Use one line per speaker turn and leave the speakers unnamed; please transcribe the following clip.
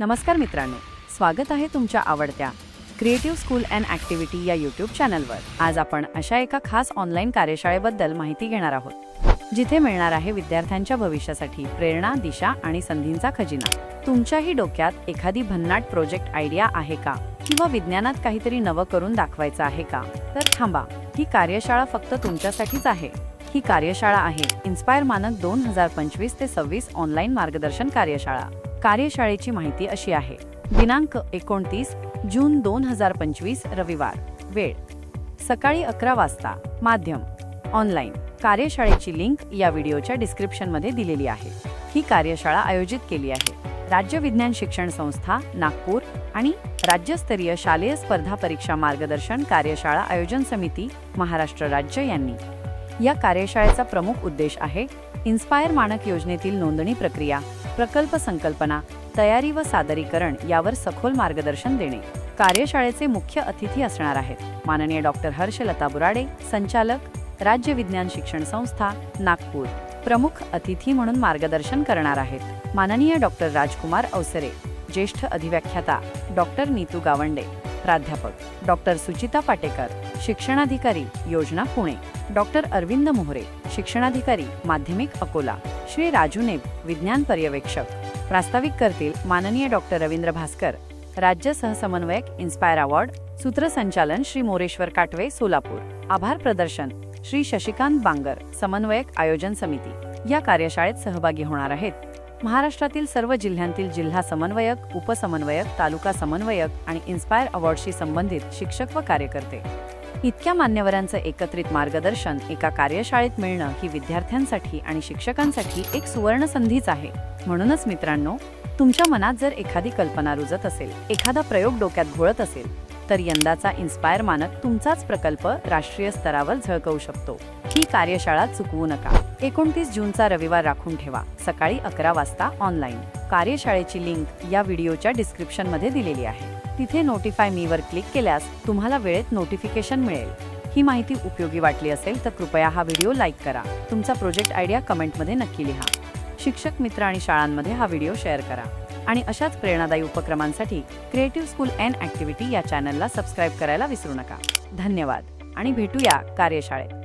नमस्कार मित्रांनो स्वागत आहे तुमच्या आवडत्या क्रिएटिव्ह स्कूल अँड ॲक्टिव्हिटी या यूट्यूब चॅनलवर आज आपण अशा एका खास ऑनलाईन कार्यशाळेबद्दल माहिती घेणार आहोत जिथे मिळणार आहे विद्यार्थ्यांच्या भविष्यासाठी प्रेरणा दिशा आणि संधींचा खजिना. तुमच्याही डोक्यात एखादी भन्नाट प्रोजेक्ट आयडिया आहे का? किंवा विज्ञानात काहीतरी नवं करून दाखवायचं आहे का? तर थांबा ही कार्यशाळा फक्त तुमच्यासाठीच आहे. ही कार्यशाळा आहे इन्स्पायर मानक दोन हजार पंचवीस ते सव्वीस ऑनलाईन मार्गदर्शन कार्यशाळा. कार्यशाळेची माहिती अशी आहे. दिनांक एकोणतीस जून दोन हजार पंचवीस रविवार. वेळ. सकाळी अकरा वाजता. माध्यम. ऑनलाईन. कार्यशाळेची लिंक या व्हिडिओच्या डिस्क्रिप्शनमध्ये दिलेली आहे. ही कार्यशाळा आयोजित केली आहे. राज्य विज्ञान शिक्षण संस्था नागपूर आणि राज्यस्तरीय शालेय स्पर्धा परीक्षा मार्गदर्शन कार्यशाळा आयोजन समिती महाराष्ट्र राज्य यांनी. या कार्यशाळेचा प्रमुख उद्देश आहे इन्स्पायर मानक योजनेतील नोंदणी प्रक्रिया प्रकल्प संकल्पना तयारी व सादरीकरण यावर सखोल मार्गदर्शन देणे. कार्यशाळेचे मुख्य अतिथी असणार आहेत. माननीय डॉक्टर हर्षलता बुराडे संचालक राज्य विज्ञान शिक्षण संस्था नागपूर. प्रमुख अतिथी म्हणून मार्गदर्शन करणार आहेत. माननीय डॉक्टर राजकुमार अवसरे ज्येष्ठ अधिव्याख्याता डॉक्टर नीतू गावंडे. प्राध्यापक डॉक्टर सुचिता पाटेकर. शिक्षणाधिकारी योजना पुणे. डॉक्टर अरविंद मोहरे शिक्षणाधिकारी माध्यमिक अकोला. श्री राजू नेब विज्ञान पर्यवेक्षक. प्रास्ताविक करतील माननीय डॉक्टर रवींद्र भास्कर. राज्य सहसमन्वयक इन्स्पायर अवॉर्ड सूत्रसंचालन श्री मोरेश्वर काटवे सोलापूर. आभार प्रदर्शन श्री शशिकांत बांगर समन्वयक आयोजन समिती. या कार्यशाळेत सहभागी होणार आहेत. महाराष्ट्रातील सर्व जिल्ह्यांतील जिल्हा समन्वयक उपसमन्वयक तालुका समन्वयक आणि इन्स्पायर अवॉर्डशी संबंधित शिक्षक व कार्यकर्ते. इतक्या मान्यवरांचं एकत्रित मार्गदर्शन एका कार्यशाळेत मिळणं ही विद्यार्थ्यांसाठी आणि शिक्षकांसाठी एक सुवर्ण संधीच आहे. म्हणूनच मित्रांनो तुमच्या मनात जर एखादी कल्पना रुजत असेल एखादा प्रयोग डोक्यात घोळत असेल तर यंदाचा इन्स्पायर मानक तुमचाच प्रकल्प राष्ट्रीय स्तरावर झळकवू शकतो. ही कार्यशाळा चुकवू नका. एकोणतीस जूनचा रविवार राखून ठेवा. सकाळी अकरा वाजता ऑनलाईन कार्यशाळेची लिंक या व्हिडिओच्या डिस्क्रिप्शनमध्ये दिलेली आहे. तिथे नोटिफाय मी वर क्लिक केल्यास तुम्हाला वेळेत नोटिफिकेशन मिळेल. ही माहिती उपयोगी वाटली असेल तर कृपया हा व्हिडिओ लाईक करा. तुमचा प्रोजेक्ट आयडिया कमेंटमध्ये नक्की लिहा. शिक्षक मित्र आणि शाळांमध्ये हा व्हिडिओ शेअर करा. आणि अशाच प्रेरणादायी उपक्रमांसाठी क्रिएटिव्ह स्कूल अँड ॲक्टिव्हिटी या चॅनलला सबस्क्राईब करायला विसरू नका. धन्यवाद. आणि भेटूया कार्यशाळेत.